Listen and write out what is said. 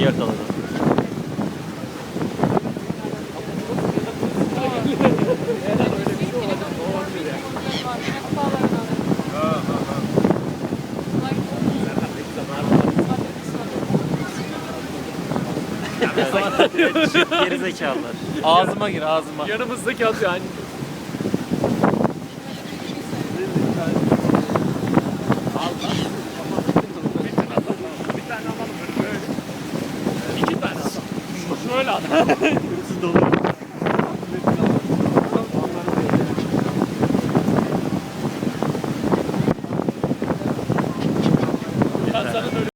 Yakaladı. Geri zekalılar. Ağzıma gir ağzıma. Yanımızdaki atıyor hani. ダメだ。